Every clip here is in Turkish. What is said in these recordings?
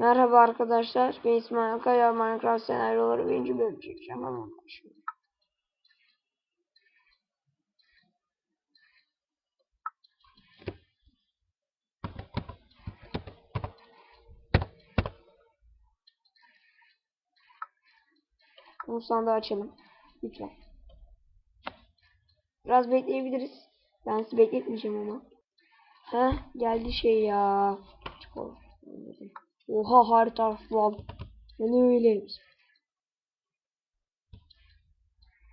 Merhaba arkadaşlar. Ben İsmail Kaya. Minecraft senaryoları birinci bölüm çekeceğim. Hemen başlıyorum. Bu sandığı açalım. Lütfen. Biraz bekleyebiliriz. Ben sizi bekletmeyeceğim ama. Heh geldi şey ya. Çık Oha harita lan. Ne öyle.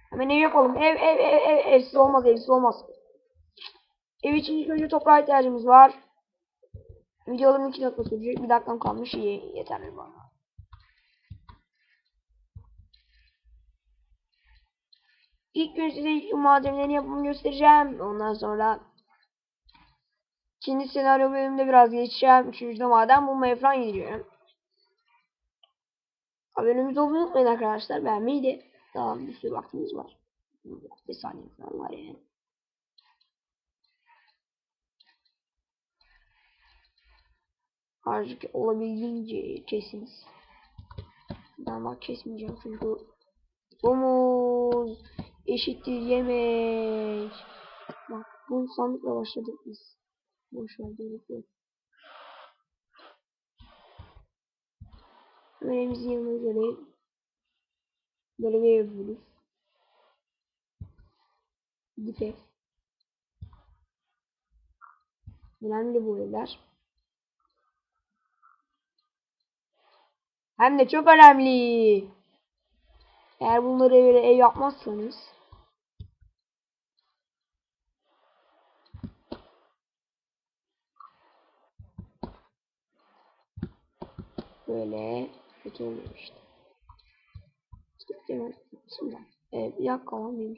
Hemen ev yapalım. Ev ev ev ev evsiz olmaz evsiz olmaz. Ev için ilk önce toprağa ihtiyacımız var. Videolarım 2 dakika sürecek. Bir dakikam kalmış. İyi yeterli bana. İlk gün size ilk malzemelerin yapımını göstereceğim. Ondan sonra ikinci senaryo bölümünde biraz geçeceğim. Üçüncüde maden bulmaya falan gidiyorum. Abonemiz olmayı unutmayın arkadaşlar. Beğenmeyi de daha bir sürü vaktimiz var. Bir saniye falan var yani. Azıcık olabildiğince kesiniz. Ben bak kesmeyeceğim çünkü domuz eşittir yemek. Bak bu sandıkla başladık biz. Boş ver gerek yok. Evimizin yanına göre böyle. Dip ev. Önemli evler. Hem de çok önemli. Eğer bunları öyle ev yapmazsanız böyle oluyor işte. Hemen şimdi evet, bir dakika lan benim?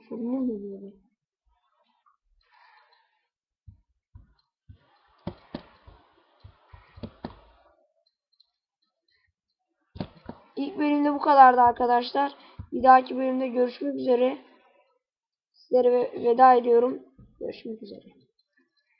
İlk bölümde bu kadardı arkadaşlar. Bir dahaki bölümde görüşmek üzere. Sizlere ve- veda ediyorum. Görüşmek üzere.